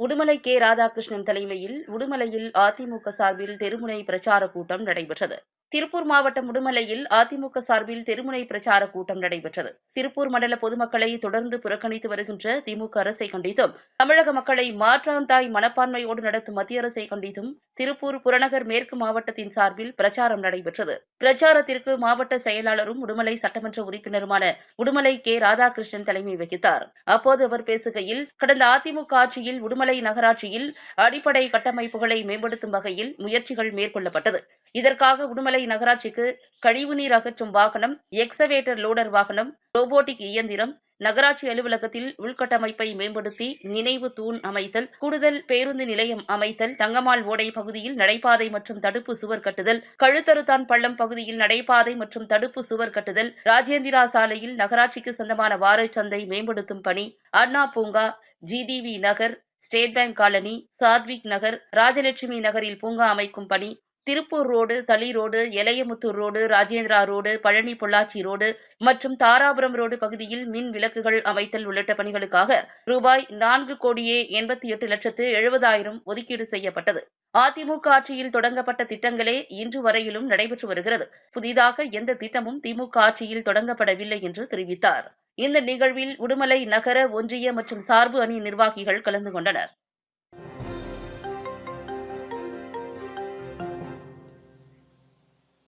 Udumalai K. Radhakrishnan தலைமையில் உடுமலையில் அதிமுக சார்பில் தெருமுனை பிரச்சார கூட்டம் நடைபெற்றது. திருப்பூர் மாவட்டம் உடுமலையில் அதிமுக சார்பில் தெருமுனை பிரச்சார கூட்டம் நடைபெற்றது. திருப்பூர் மண்டல பொதுமக்களை தொடர்ந்து புறக்கணித்து வருகின்ற திமுக அரசை கண்டித்தும் தமிழக மக்களை மாற்றாந்தாய் மனப்பான்மையோடு நடத்தும் மத்திய அரசை கண்டித்தும் திருப்பூர் புறநகர் மேற்கு மாவட்டத்தின் சார்பில் பிரச்சாரம் நடைபெற்றது. பிரச்சாரத்திற்கு மாவட்ட செயலாளரும் உடுமலை சட்டமன்ற உறுப்பினருமான உடுமலை கே. ராதாகிருஷ்ணன் தலைமை வகித்தார். அப்போது அவர் பேசுகையில் கடந்த அதிமுக ஆட்சியில் உடுமலை நகராட்சியில் அடிப்படை கட்டமைப்புகளை மேம்படுத்தும் வகையில் முயற்சிகள் மேற்கொள்ளப்பட்டது. இதற்காக உடுமலை நகராட்சிக்கு கழிவுநீர் அகற்றும் வாகனம் எக்ஸவேட்டர் லோடர் வாகனம் ரோபோட்டிக் இயந்திரம் நகராட்சி அலுவலகத்தில் உள்கட்டமைப்பை மேம்படுத்தி நினைவு தூண் அமைத்தல் கூடுதல் பேருந்து நிலையம் அமைத்தல் தங்கமால் ஓடை பகுதியில் நடைபாதை மற்றும் தடுப்பு சுவர் கட்டுதல் கழுத்தருத்தான் பள்ளம் பகுதியில் நடைபாதை மற்றும் தடுப்பு சுவர் கட்டுதல் ராஜேந்திரா சாலையில் நகராட்சிக்கு சொந்தமான வாரச்சந்தை மேம்படுத்தும் பணி அண்ணா பூங்கா GTV Nagar state bank colony Sathvik Nagar Rajalakshmi நகரில் பூங்கா அமைக்கும் பணி Tiruppur road Thali road Elayamuthur road Rajendra road Palani Pollachi road மற்றும் தாராபுரம் ரோடு பகுதியில் மின் விளக்குகள் அமைத்தல் உள்ளிட்ட பணிகளுக்காக ரூபாய் நான்கு கோடியே எண்பத்தி எட்டு லட்சத்து எழுபதாயிரம் ஒதுக்கீடு செய்யப்பட்டது. அதிமுக ஆட்சியில் தொடங்கப்பட்ட திட்டங்களே இன்று வரையிலும் நடைபெற்று வருகிறது. புதிதாக எந்த திட்டமும் திமுக ஆட்சியில் தொடங்கப்படவில்லை என்று தெரிவித்தார். இந்த நிகழ்வில் உடுமலை நகர ஒன்றிய மற்றும் சார்பு அணி நிர்வாகிகள் கலந்து கொண்டனர்.